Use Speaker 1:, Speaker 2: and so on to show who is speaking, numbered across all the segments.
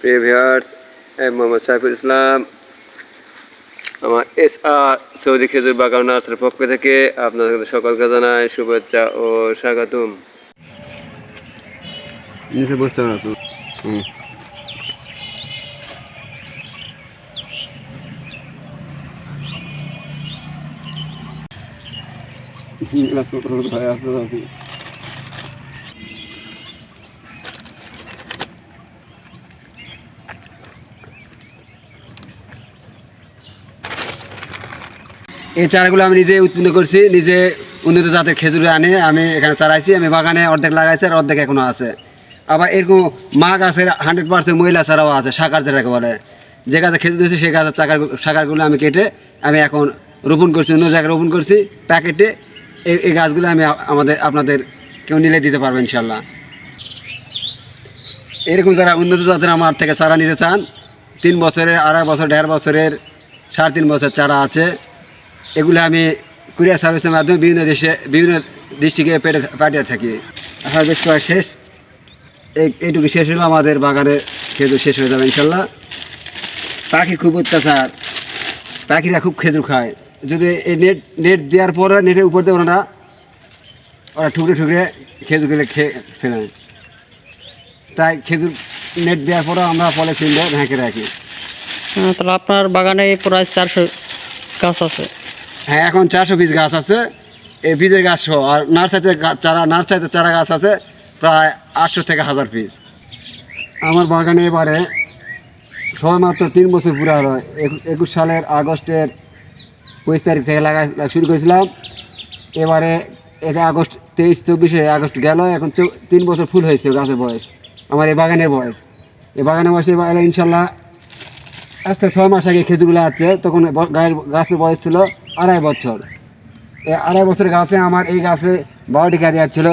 Speaker 1: আমি মোহাম্মদ সাইফুল ইসলাম আমার এস আর সৌদি খেজুর বাগান নার্সের পক্ষ থেকে আপনাদের সকলকে জানাই শুভেচ্ছা ও স্বাগতম। নিচে বসতে হবে হুম। ভাই, আসতে এই চারাগুলো আমি নিজে উৎপন্ন করছি, নিজে উন্নত জাতের খেজুর আনে, আমি এখানে চারাইছি, আমি বাগানে অর্ধেক লাগাইছি আর অর্ধেক এখনও আছে। আবার এরকম মা গাছের হান্ড্রেড পার্সেন্ট মহিলা ছাড়াও আছে, শাকার যেটাকে বলে। যে গাছে খেজুর দিয়েছে সেই গাছের চাকার শাকারগুলো আমি কেটে আমি এখন রোপণ করছি, অন্য জায়গায় রোপণ করছি, প্যাকেটে এই এই গাছগুলো আমি আমাদের, আপনাদের কেউ নিলে দিতে পারব ইনশাল্লাহ। এরকম যারা উন্নত জাতের আমার থেকে চারা নিতে চান, তিন বছরের, আড়াই বছর, দেড় বছরের, সাড়ে তিন বছর চারা আছে। এগুলো আমি কুরিয়ার সার্ভিসের মাধ্যমে বিভিন্ন দেশে বিভিন্ন ডিস্ট্রিক্টে পেটে পাঠিয়ে থাকি। দেখতে পাই শেষ। এই এইটুকু শেষ হলো আমাদের বাগানে খেজুর শেষ হয়ে যাবে ইনশাল্লাহ। পাখি খুব অত্যাচার। পাখিরা খুব খেজুর খায়। যদি এই নেট নেট দেওয়ার পরে নেটের উপর দিয়ে ওরা ওরা ঠুকরে ঠুকরে খেজুরগুলো খেয়ে ফেলে তাই খেজুর নেট দেওয়ার পরে আমরা পলিথিন দিয়ে ঢেকে রাখি।
Speaker 2: হ্যাঁ, তাহলে আপনার বাগানে প্রায় চারশো গাছ আছে।
Speaker 1: হ্যাঁ এখন চারশো পিস গাছ আছে। এই বীজের গাছ সহ, আর নার্সারিতে চারা নার্সারিতে চারা গাছ আছে প্রায় আটশো থেকে হাজার পিস আমার বাগানে এবারে সবেমাত্র তিন বছর পুরো হলো। একু- একুশ সালের আগস্টের পঁচিশ তারিখ থেকে লাগা শুরু করেছিলাম। এবারে এটা আগস্ট তেইশ, চব্বিশে আগস্ট গেল। এখন তিন বছর ফুল হয়েছে গাছের বয়স। আমার এই বাগানের বয়স। এই বাগানের বয়সে এবারে ইনশাল্লাহ আস্তে ছয় মাস আগে খেজুরগুলো আছে। তখন গাছের বয়স ছিল আড়াই বছর। এই আড়াই বছর গাছে আমার এই গাছে বারোটি কাজ ছিল।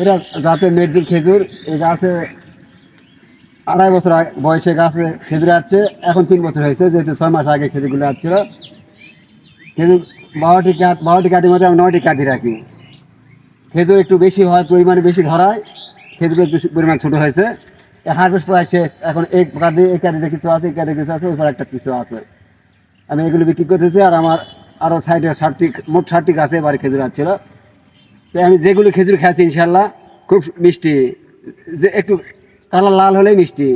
Speaker 1: এটা জাতের মেডজিল খেজুর, এই গাছে আড়াই বছর বয়সে গাছে খেজুর আছে এখন তিন বছর হয়েছে, যেহেতু ছয় মাস আগে খেজুরগুলো আসছিল। খেজুর বারোটি কাঠ বারোটি কাঠের মধ্যে আমি নয়টি কাঠি রাখি। খেজুর একটু বেশি হয় পরিমাণে বেশি ধরায় খেজুর একটু পরিমাণ ছোটো হয়েছে। হারভেস্ট প্রায় শেষ। এখন এই কাঁধে এই কাঁধে কিছু আছে এই কাঁধে কিছু আছে ওই একটা কিছু আছে। আমি এগুলো বিক্রি করতেছি আর আমার আরও সাইডে ষাটটি মোট ষাটটি গাছে এবারে খেজুর আসছিল। তো আমি যেগুলো খেজুর খাচ্ছি ইনশাল্লাহ খুব মিষ্টি, যে একটু কালার লাল হলেই মিষ্টি।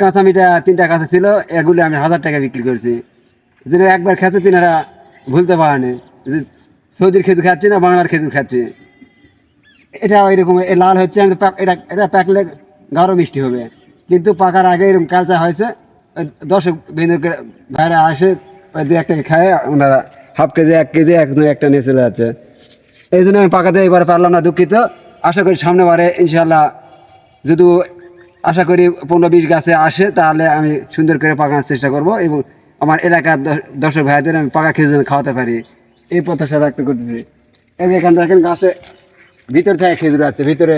Speaker 1: কাঁচা মিঠা তিনটা কাঁচা ছিল, এগুলো আমি হাজার টাকা বিক্রি করছি। যেটা একবার খেয়েছে তিনারা ভুলতে পারেনি, যে সৌদির খেজুর খাচ্ছি না, বাংলার খেজুর খাচ্ছি। এটা এরকম এ লাল হচ্ছে, আমি এটা এটা পাকলে গাঢ় মিষ্টি হবে। কিন্তু পাকার আগে এরকম কালচা হয়েছে দর্শক বিন্দুকে বাইরে আসে দু একটাকে খায়, ওনারা হাফ কেজি, এক কেজি, এক একটা নিয়ে চলে যাচ্ছে। এই জন্য আমি পাকাতে এবার পারলাম না দুঃখিত। আশা করি সামনে বারে ইনশাল্লাহ যদি আশা করি পনেরো বিশ গাছে আসে, তাহলে আমি সুন্দর করে পাকানোর চেষ্টা করব এবং আমার এলাকার দর্শক ভাইদের আমি পাকা যেন খাওয়াতে পারি। এই প্রত্যাশা ব্যক্ত করতেছি। এই যে এখান দেখেন গাছে ভিতর থেকে খেজুর আছে ভিতরে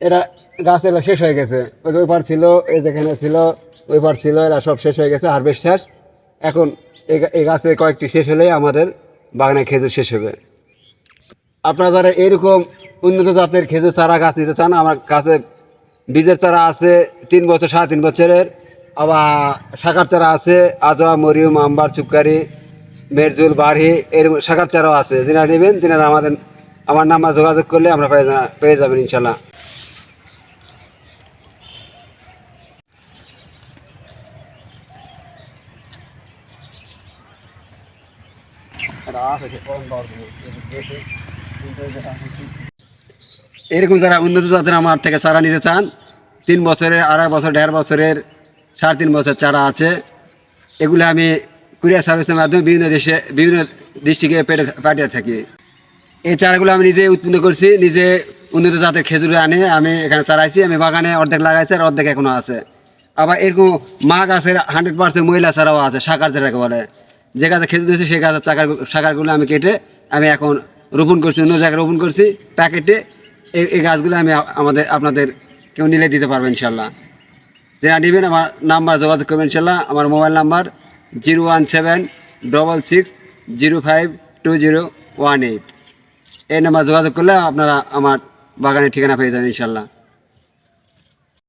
Speaker 1: এটা গাছ এলা শেষ হয়ে গেছে। ওই যে ওই পার ছিল, এই যেখানে ছিল, ওই পার ছিল এরা সব শেষ হয়ে গেছে হারভেস্ট শেষ। এখন এই গাছে কয়েকটি শেষ হলেই আমাদের বাগানে খেজুর শেষ হবে। আপনারা যারা এরকম উন্নত জাতের খেজুর চারা গাছ নিতে চান, আমার কাছে বীজের চারা আছে তিন বছর, সাড়ে তিন বছরের। আবার শাখার চারা আছে, আজোয়া, মরিয়ম, আম্বার, চুপকারি, মেরজুল, বাড়ি, এরকম শাখার চারাও আছে। যিনারা নেবেন, তিনারা আমাদের আমার নাম্বার যোগাযোগ করলে আমরা পেয়ে পেয়ে যাবেন ইনশাল্লাহ। এরকম যারা উন্নত জাতের আমার থেকে চারা নিতে চান, তিন বছরের, আড়াই বছর, দেড় বছরের, সাড়ে তিন বছর চারা আছে। এগুলো আমি কুরিয়ার সার্ভিসের মাধ্যমে বিভিন্ন দেশে, বিভিন্ন ডিস্ট্রিক্টে পেটে, পাঠিয়ে থাকি। এই চারাগুলো আমি নিজে উৎপন্ন করছি, নিজে উন্নত জাতের খেজুর আনে, আমি এখানে চারাইছি, আমি বাগানে অর্ধেক লাগাইছি আর অর্ধেক এখনও আছে। আবার এরকম মা গাছের হান্ড্রেড পার্সেন্ট মহিলা ছাড়াও আছে শাকার যেটাকে বলে যে গাছে খেজুর দিয়েছে সেই গাছের চাকার শাকারগুলো আমি কেটে আমি এখন রোপণ করছি, অন্য জায়গায় রোপণ করছি, প্যাকেটে এই এই গাছগুলো আমি আমাদের আপনাদের কেউ নিলে দিতে পারবেন ইনশাল্লাহ। যারা নেবেন আমার নাম্বার যোগাযোগ করবেন ইনশাল্লাহ, আমার mobile number zero one seven double six zero five two zero one eight. এই নাম্বার যোগাযোগ করলে আপনারা আমার বাগানের ঠিকানা পেয়ে যাবেন ইনশাল্লাহ।